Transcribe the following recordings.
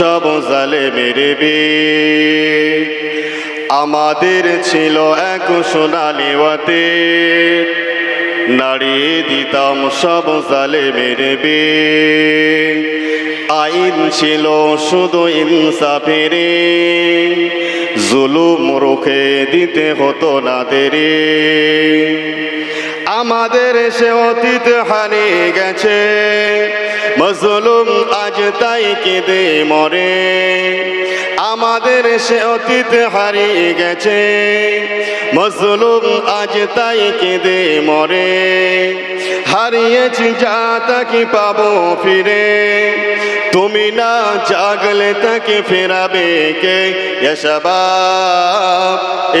সব জালে মেরে বে আমাদের ছিল এক সোনালি ওয়াতে নাড়িয়ে দিতাম সব জালে মেরে বে আইন ছিল শুধু ইনসাফেরে। জুলুম রুখে দিতে হতো না দেরে আমাদের সে অতীত হারিয়ে গেছে। মজলুম আজ তাই কেঁদে মরে। আমাদের সে অতীত হারিয়ে গেছে। মজলুম আজ তাই কেঁদে মরে। হারিয়েছি যা তাকে পাবো ফিরে। তুমি না জাগলে তাকে ফেরাবে কে?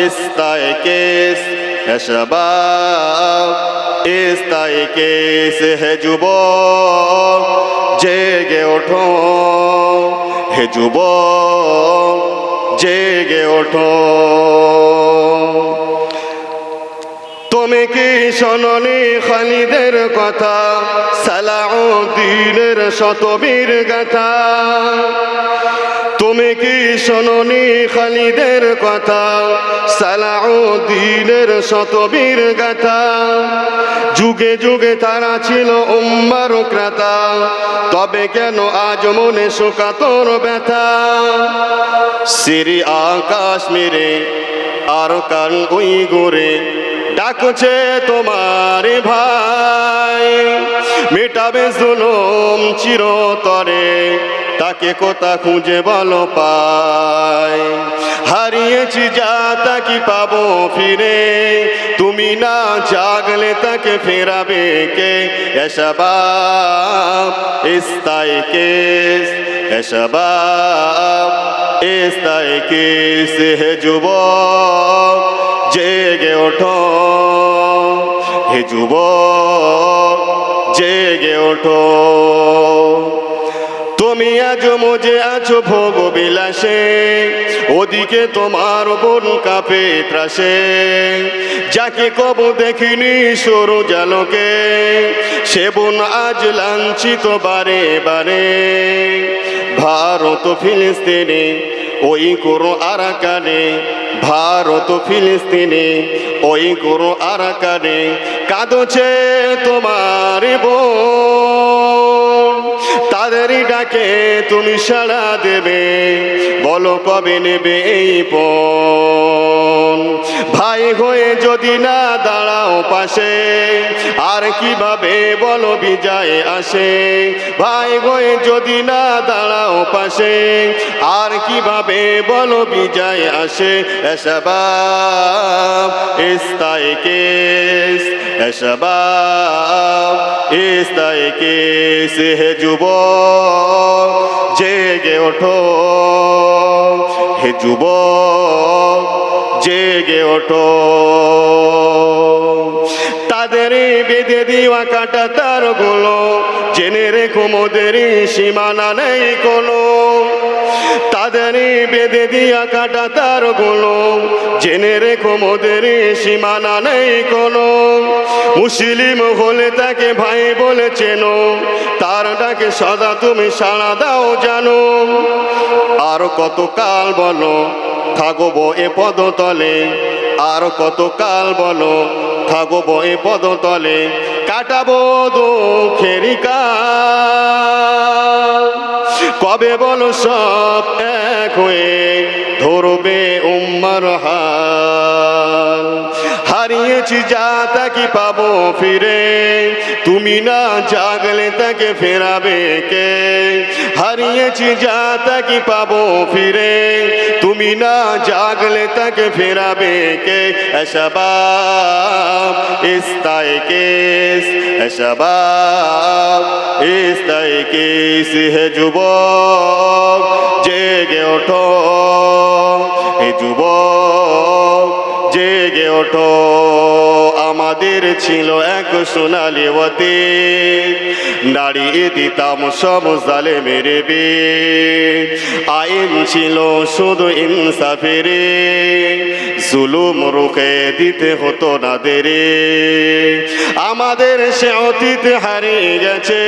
ইস্তায় কেস। হেসবাব ইস্তাই ইস তাইকে হে যুব জেগে ওঠো। হে যুব জেগে ওঠো। তুমি কি শোনি খালিদের কথা? সালাউদ্দিনের শতবীর গাথা। তুমি কি শোনি খালিদের কথা? সালাউদ্দিনের শতবীর গাথা। যুগে যুগে তারা ছিল উম্মার ক্রাতা। তবে কেন আজ মনে শোকাতর ব্যথা? সিরি আকাশ মেরে, আর কান ওই গোরে ডাকছে তোমার ভাই। মেটাবে জুলুম চিরতরে। তাকে কোথা খুঁজে বলো পাই? হারিয়েছি যা তাকে পাবো ফিরে? তুমি না জাগলে তাকে ফেরাবে কে? এসবাব ইস্তাই কেস এসবাব ইস্তাই কেস হে যুবক, জেগে ওঠো। হে যুবক, জেগে ওঠো। তুমি আজ মজে আছো ভোগ বিলাসে। ওদিকে তোমার বোন কাপে ত্রাসে। যাকে কব দেখিনি সরু জালকে সে বোন আজ লাঞ্ছিত বারে বারে। ভারত ফিলিস্তিনে, ওই করো আরাকানে। ভারত ফিলিস্তিনে, ওই করো আরাকানে। কাঁদছে তোমার বোন। তাদেরই ডাকে তুমি সাড়া দেবে। বলো কবে নেবে এই পণ ভাই হয়ে যদি না দাঁড়াও পাশে, আর কীভাবে বলো বিজয় আসে? ভাই হয়ে যদি না দাঁড়াও পাশে, আর কীভাবে বলো বিজয় আসে? কেস। হে যুবক, জেগে ওঠো। হে যুবক জেগে ওঠো। তাদের বেঁধে দিওয়া কাটা তারগুলো জেনে রেখো, মোদের সীমানা নেই কোনো। তাদের বেঁধে দিয়া কাটা তারগুলো জেনে রেখো, মোদের সীমানা নেই কোনো। মুসলিম হলে তাকে ভাই বলে চেনো। তার ডাকে সদা তুমি সাড়া দাও জানো। আর কত কাল বলো, থাকব এ পদতলে। আর কত কাল বলো, থাকব এ পদতলে। কাটাবো দুঃখেরই কাল। কবে বলো সব এক হয়ে ধরবে উম্মার হাল? হারিয়েছি যা তাকে পাবো ফিরে তুমি না জাগলে তাকে ফেরাবে কে হারিয়েছি যা তাকে পাবো ফিরে তুমি না জাগলে তাকে ফেরাবে কে এসবাব ইস্তায় কেস এসবাব ইস্তায় কেস হে যুবক জেগে ওঠো হে যুবক জেগে ওঠো আমাদের ছিল এক সোনালি ওতে নাড়িয়ে দিতাম সব জালে মেরে বে আইন ছিল শুধু ইনসাফেরে। জুলুম রুখে দিতে হতো না দেরে। আমাদের সে অতীত হারিয়ে গেছে।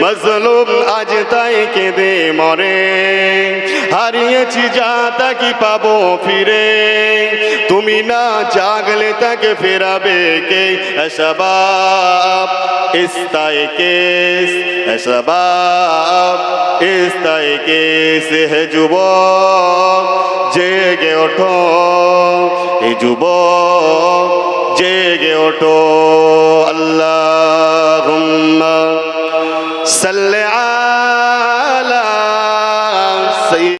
মজলুম আজ তাই কেঁদে মরে। হারিয়েছি যা তাকে পাবো ফিরে তুমি না জাগলে তাকে ফেরাবে কে সবাব ইস্তায় কেস সবাব ইস্তায় কেস হে যুবক জেগে ওঠো এই যুবক জেগে ওঠো আল্লাহ